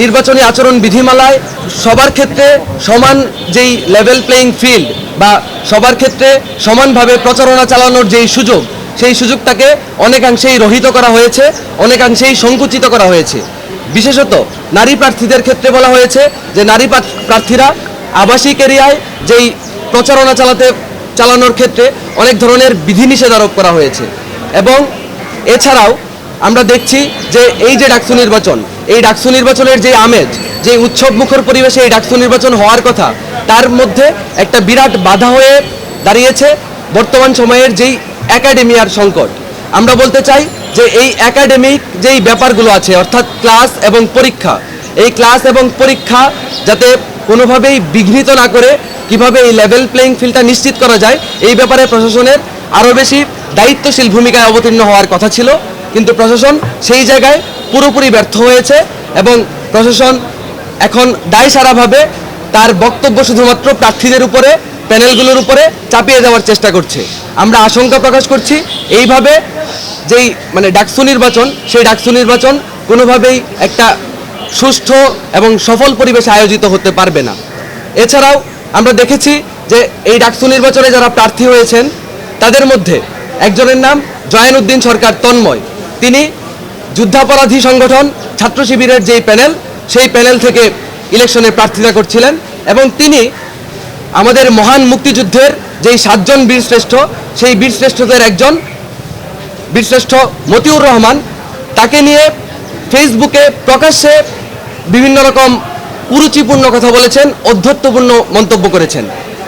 নির্বাচনী আচরণ বিধিমালায় সবার ক্ষেত্রে সমান যেই লেভেল প্লেইং ফিল্ড বা সবার ক্ষেত্রে সমানভাবে প্রচারণা চালানোর যেই সুযোগ, সেই সুযোগটাকে অনেকাংশেই রহিত করা হয়েছে, অনেকাংশেই সংকুচিত করা হয়েছে। বিশেষত নারী প্রার্থীদের ক্ষেত্রে বলা হয়েছে যে নারী প্রার্থীরা আবাসিক এরিয়ায় যেই প্রচারণা চালাতে, চালানোর ক্ষেত্রে অনেক ধরনের বিধিনিষেধ আরোপ করা হয়েছে। এবং এছাড়াও আমরা দেখছি যে এই যে ডাকসু নির্বাচন, এই ডাকসু নির্বাচনের যে আমেজ, যে উৎসব মুখর পরিবেশে এই ডাকসু নির্বাচন হওয়ার কথা, তার মধ্যে একটা বিরাট বাধা হয়ে দাঁড়িয়েছে বর্তমান সময়ের যেই একাডেমিয়ার সংকট। আমরা বলতে চাই যে এই একাডেমিক যেই ব্যাপারগুলো আছে, অর্থাৎ ক্লাস এবং পরীক্ষা, এই ক্লাস এবং পরীক্ষা যাতে কোনোভাবেই বিঘ্নিত না করে কীভাবে এই লেভেল প্লেইং ফিল্ডটা নিশ্চিত করা যায়, এই ব্যাপারে প্রশাসনের আরও বেশি দায়িত্বশীল ভূমিকায় অবতীর্ণ হওয়ার কথা ছিল। কিন্তু প্রশাসন সেই জায়গায় পুরোপুরি ব্যর্থ হয়েছে এবং প্রশাসন এখন দায় সারাভাবে তার বক্তব্য শুধুমাত্র প্রার্থীদের উপরে, প্যানেলগুলোর উপরে চাপিয়ে দেওয়ার চেষ্টা করছে। আমরা আশঙ্কা প্রকাশ করছি, এইভাবে যেই মানে ডাকসু নির্বাচন, সেই ডাকসু নির্বাচন কোনোভাবেই একটা সুষ্ঠু এবং সফল পরিবেশে আয়োজিত হতে পারবে না। এছাড়াও আমরা দেখেছি যে এই ডাকসু নির্বাচনে যারা প্রার্থী হয়েছেন, তাদের মধ্যে একজনের নাম জয়ানুদ্দিন সরকার তন্ময়। তিনি যুদ্ধাপরাধী সংগঠন, ছাত্র শিবিরের যেই প্যানেল, সেই প্যানেল থেকে ইলেকশনে প্রার্থিতা করছিলেন এবং তিনি আমাদের মহান মুক্তিযুদ্ধের যেই সাতজন বীরশ্রেষ্ঠ, সেই বীরশ্রেষ্ঠদের একজন বীরশ্রেষ্ঠ মতিউর রহমান, তাকে নিয়ে ফেসবুকে প্রকাশ্যে বিভিন্ন রকম কুরুচিপূর্ণ কথা বলেছেন অধ্যত্বপূর্ণ মন্তব্য করেছেন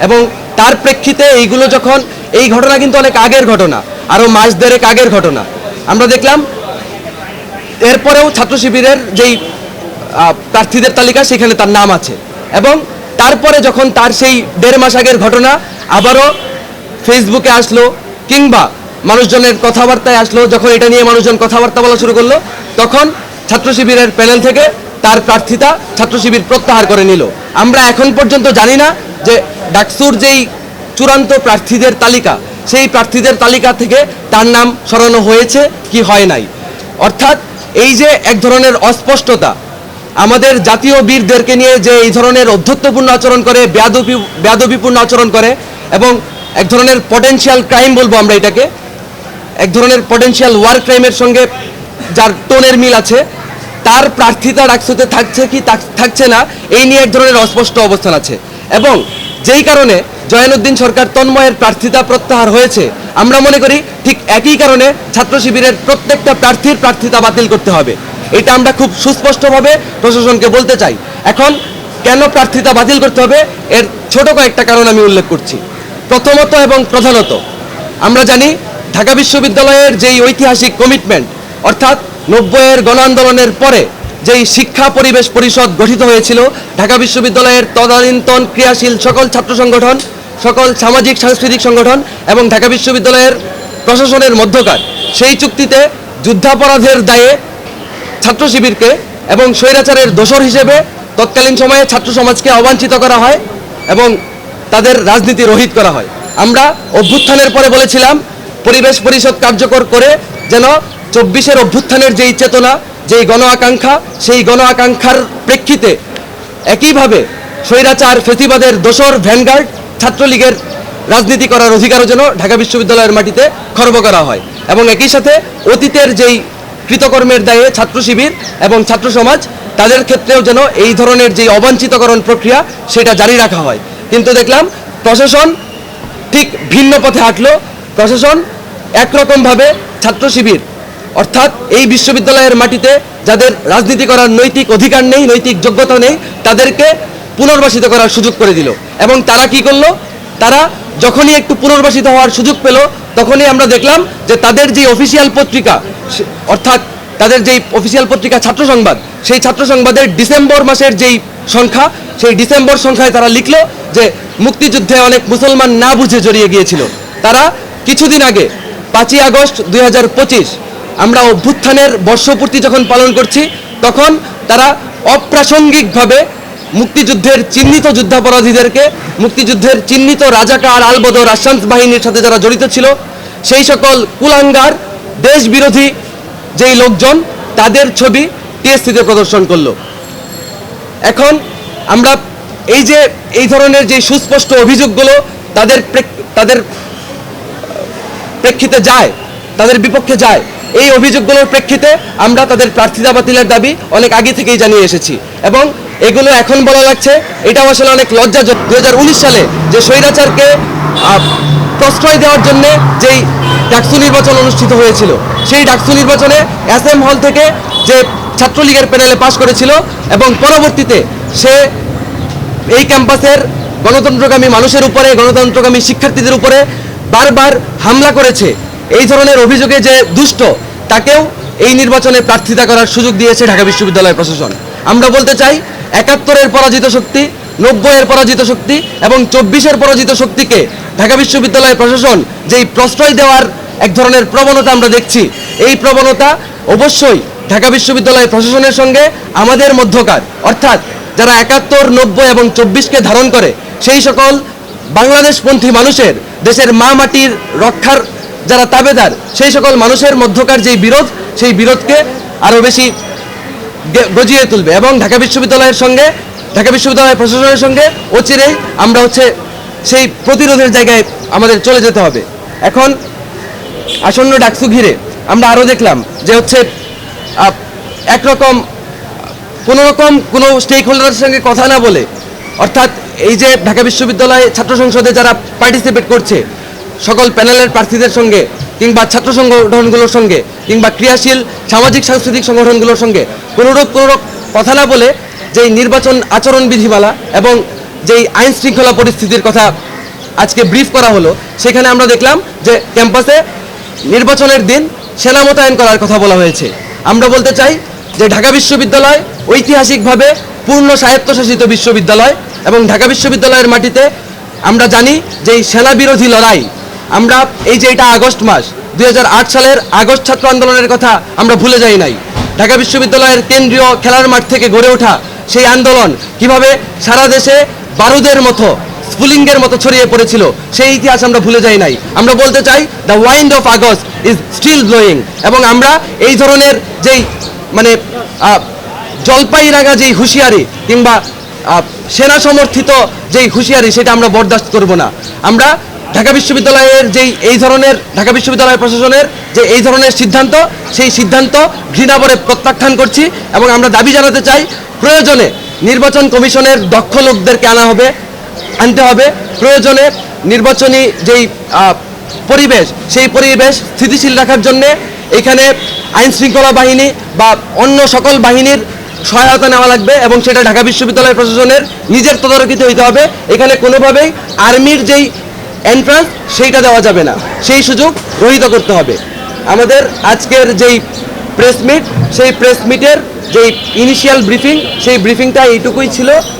এবং তার প্রেক্ষিতে এইগুলো যখন, এই ঘটনা কিন্তু অনেক আগের ঘটনা আরও মাস দেড়েক আগের ঘটনা। আমরা দেখলাম, এরপরেও ছাত্র শিবিরের যেই প্রার্থীদের তালিকা, সেখানে তার নাম আছে। এবং তারপরে যখন তার সেই দেড় মাস আগের ঘটনা, আবারও ফেসবুকে আসলো, কিংবা মানুষজনের কথাবার্তায় আসলো, যখন এটা নিয়ে মানুষজন কথাবার্তা বলা শুরু করল, তখন ছাত্র শিবিরের প্যানেল থেকে তার প্রার্থিতা ছাত্র শিবির প্রত্যাহার করে নিল। আমরা এখন পর্যন্ত জানি না যে ডাকসুর যেই চূড়ান্ত প্রার্থীদের তালিকা সেই প্রার্থীদের তালিকা থেকে তার নাম সরানো হয়েছে কি হয় নাই। অর্থাৎ এই যে এক ধরনের অস্পষ্টতা, আমাদের জাতীয় বীরদেরকে নিয়ে যে এই ধরনের অধ্যত্বপূর্ণ আচরণ করে বেয়াদবি বেয়াদবিপূর্ণ আচরণ করে এবং এক ধরনের পটেনশিয়াল ক্রাইম বলব আমরা এটাকে, এক ধরনের পটেনশিয়াল ওয়ার ক্রাইমের সঙ্গে যার টোনের মিল আছে, তার প্রার্থিতা ডাকসুতে থাকছে কি, থাক- থাকছে না, এই নিয়ে এক ধরনের অস্পষ্ট অবস্থান আছে। এবং যেই কারণে জয়নুদ্দিন সরকার তন্ময়ের প্রার্থিতা প্রত্যাহার হয়েছে, আমরা মনে করি ঠিক একই কারণে ছাত্র শিবিরের প্রত্যেকটা প্রার্থীর প্রার্থিতা বাতিল করতে হবে। এটা আমরা খুব সুস্পষ্টভাবে প্রশাসনকে বলতে চাই। এখন কেন প্রার্থিতা বাতিল করতে হবে? এর ছোট কয়েকটা কারণ আমি উল্লেখ করছি। প্রথমত এবং প্রধানত, আমরা জানি ঢাকা বিশ্ববিদ্যালয়ের যেই ঐতিহাসিক কমিটমেন্ট অর্থাৎ নব্বইয়ের গণ আন্দোলনের পরে যেই শিক্ষা পরিবেশ পরিষদ গঠিত হয়েছিল, ঢাকা বিশ্ববিদ্যালয়ের তদানীন্তন ক্রিয়াশীল সকল ছাত্র সংগঠন, সকল সামাজিক, সাংস্কৃতিক সংগঠন এবং ঢাকা বিশ্ববিদ্যালয়ের প্রশাসনের মধ্যকার, সেই চুক্তিতে যুদ্ধাপরাধের দায়ে ছাত্র শিবিরকে এবং স্বৈরাচারের দোসর হিসেবে তৎকালীন সময়ে ছাত্র সমাজকে অবাঞ্ছিত করা হয় এবং তাদের রাজনীতি রহিত করা হয়। আমরা অভ্যুত্থানের পরে বলেছিলাম, পরিবেশ পরিষদ কার্যকর করে যেন চব্বিশের অভ্যুত্থানের যেই চেতনা যেই গণ আকাঙ্ক্ষা, সেই গণ আকাঙ্ক্ষার প্রেক্ষিতে একইভাবে স্বৈরাচার, ফেসিবাদের দোসর ভ্যানগার্ড ছাত্রলীগের রাজনীতি করার অধিকারও যেন ঢাকা বিশ্ববিদ্যালয়ের মাটিতে খর্ব করা হয়। এবং একই সাথে অতীতের যেই কৃতকর্মের দায়ে ছাত্র শিবির এবং ছাত্র সমাজ, তাদের ক্ষেত্রেও যেন এই ধরনের যে অবাঞ্ছিতকরণ প্রক্রিয়া, সেটা জারি রাখা হয়। কিন্তু দেখলাম, প্রশাসন ঠিক ভিন্ন পথে হাঁটলো। প্রশাসন একরকমভাবে ছাত্র শিবির অর্থাৎ এই বিশ্ববিদ্যালয়ের মাটিতে যাদের রাজনীতি করার নৈতিক অধিকার নেই, নৈতিক যোগ্যতা নেই, তাদেরকে পুনর্বাসিত করার সুযোগ করে দিল। এবং তারা কি করল? তারা যখনই একটু পুনর্বাসিত হওয়ার সুযোগ পেল, তখনই আমরা দেখলাম যে তাদের যে অফিসিয়াল পত্রিকা অর্থাৎ তাদের যেই অফিসিয়াল পত্রিকা ছাত্র সংবাদ, সেই ছাত্র সংবাদের ডিসেম্বর মাসের যেই সংখ্যা, সেই ডিসেম্বর সংখ্যায় তারা লিখলো যে মুক্তিযুদ্ধে অনেক মুসলমান না বুঝে জড়িয়ে গিয়েছিল। তারা কিছুদিন আগে পাঁচই আগস্ট দুই হাজার পঁচিশ আমরা অভ্যুত্থানের বর্ষপূর্তি যখন পালন করছি, তখন তারা অপ্রাসঙ্গিকভাবে মুক্তিযুদ্ধের চিহ্নিত যুদ্ধাপরাধীদেরকে, মুক্তিযুদ্ধের চিহ্নিত রাজাকার আলবদর আসান্ত বাহিনীর সাথে যারা জড়িত ছিল, সেই সকল কুলাঙ্গার দেশ বিরোধী যেই লোকজন, তাদের ছবি টিএসসিতে প্রদর্শন করল। এখন আমরা এই যে, এই ধরনের যে সুস্পষ্ট অভিযোগগুলো তাদের তাদের, প্রেক্ষিতে যায়, তাদের বিপক্ষে যায় এই অভিযোগগুলোর প্রেক্ষিতে আমরা তাদের প্রার্থিতা বাতিলের দাবি অনেক আগে থেকেই জানিয়ে এসেছি। এবং এগুলো এখন বলা লাগছে, এটাও আসলে অনেক লজ্জাজনক দু হাজার উনিশ সালে যে স্বৈরাচারকে প্রশ্রয় দেওয়ার জন্য যেই ডাকসু নির্বাচন অনুষ্ঠিত হয়েছিল, সেই ডাকসু নির্বাচনে এস এম হল থেকে যে ছাত্রলীগের প্যানেলে পাশ করেছিল এবং পরবর্তীতে সে এই ক্যাম্পাসের গণতন্ত্রকামী মানুষের উপরে গণতন্ত্রকামী শিক্ষার্থীদের উপরে বারবার হামলা করেছে। এই ধরনের অভিযোগে যে দুষ্ট, তাকেও এই নির্বাচনে প্রার্থিতা করার সুযোগ দিয়েছে ঢাকা বিশ্ববিদ্যালয় প্রশাসন। আমরা বলতে চাই, একাত্তরের পরাজিত শক্তি, নব্বইয়ের পরাজিত শক্তি এবং চব্বিশের পরাজিত শক্তিকে ঢাকা বিশ্ববিদ্যালয় প্রশাসন যেই প্রশ্রয় দেওয়ার এক ধরনের প্রবণতা আমরা দেখছি, এই প্রবণতা অবশ্যই ঢাকা বিশ্ববিদ্যালয় প্রশাসনের সঙ্গে আমাদের মধ্যকার। অর্থাৎ যারা একাত্তর, নব্বই এবং চব্বিশকে ধারণ করে, সেই সকল বাংলাদেশপন্থী মানুষের দেশের মা মাটির রক্ষার যারা তাবেদার, সেই সকল মানুষের মধ্যকার যেই বিরোধ, সেই বিরোধকে আরও বেশি গজিয়ে তুলবে। এবং ঢাকা বিশ্ববিদ্যালয়ের সঙ্গে, ঢাকা বিশ্ববিদ্যালয় প্রশাসনের সঙ্গে অচিরেই আমরা হচ্ছে সেই প্রতিরোধের জায়গায় আমাদের চলে যেতে হবে। এখন আসন্ন ডাকসু ঘিরে আমরা আরও দেখলাম যে হচ্ছে একরকম কোনো রকম কোনো স্টেক হোল্ডারের সঙ্গে কথা না বলে, অর্থাৎ এই যে ঢাকা বিশ্ববিদ্যালয়ে ছাত্র সংসদে যারা পার্টিসিপেট করছে সকল প্যানেলের প্রার্থীদের সঙ্গে কিংবা ছাত্র সংগঠনগুলোর সঙ্গে কিংবা ক্রিয়াশীল সামাজিক সাংস্কৃতিক সংগঠনগুলোর সঙ্গে কোনোরূপ কোনোরূপ কথা না বলে যেই নির্বাচন আচরণ বিধিমালা এবং যেই আইন শৃঙ্খলা পরিস্থিতির কথা আজকে ব্রিফ করা হলো, সেখানে আমরা দেখলাম যে ক্যাম্পাসে নির্বাচনের দিন সেনা মোতায়েন করার কথা বলা হয়েছে। আমরা বলতে চাই যে ঢাকা বিশ্ববিদ্যালয় ঐতিহাসিকভাবে পূর্ণ স্বায়ত্তশাসিত বিশ্ববিদ্যালয় এবং ঢাকা বিশ্ববিদ্যালয়ের মাটিতে আমরা জানি যে সেনা বিরোধী লড়াই আমরা এই যে এটা আগস্ট মাস দুই হাজার আট সালের আগস্ট ছাত্র আন্দোলনের কথা আমরা ভুলে যাই নাই। ঢাকা বিশ্ববিদ্যালয়ের কেন্দ্রীয় খেলার মাঠ থেকে গড়ে ওঠা সেই আন্দোলন কীভাবে সারা দেশে বারুদের মতো স্ফুলিঙ্গের মতো ছড়িয়ে পড়েছিল সেই ইতিহাস আমরা ভুলে যাই নাই। আমরা বলতে চাই the wind of August is still blowing এবং আমরা এই ধরনের যেই মানে আহ, জলপাই রাগা যেই হুঁশিয়ারি কিংবা সেনা সমর্থিত যেই হুঁশিয়ারি, সেটা আমরা বরদাস্ত করব না। আমরা ঢাকা বিশ্ববিদ্যালয়ের যেই, এই ধরনের, ঢাকা বিশ্ববিদ্যালয় প্রশাসনের যে এই ধরনের সিদ্ধান্ত, সেই সিদ্ধান্ত ঘৃণাভরে প্রত্যাখ্যান করছি এবং আমরা দাবি জানাতে চাই, প্রয়োজনে নির্বাচন কমিশনের দক্ষ লোকদেরকে আনা হবে, আনতে হবে। প্রয়োজনে নির্বাচনী যেই পরিবেশ, সেই পরিবেশ স্থিতিশীল রাখার জন্যে এখানে আইন শৃঙ্খলা বাহিনী বা অন্য সকল বাহিনীর সহায়তা নেওয়া লাগবে এবং সেটা ঢাকা বিশ্ববিদ্যালয় প্রশাসনের নিজের তদারকিতে হইতে হবে। এখানে কোনোভাবেই আর্মির যেই এন্ট্রান্স সেইটা দেওয়া যাবে না। সেই সুযোগ রহিত করতে হবে। আমাদের আজকের যেই প্রেস মিট সেই প্রেস মিটের যেই ইনিশিয়াল ব্রিফিং সেই ব্রিফিংটা এইটুকুই ছিল।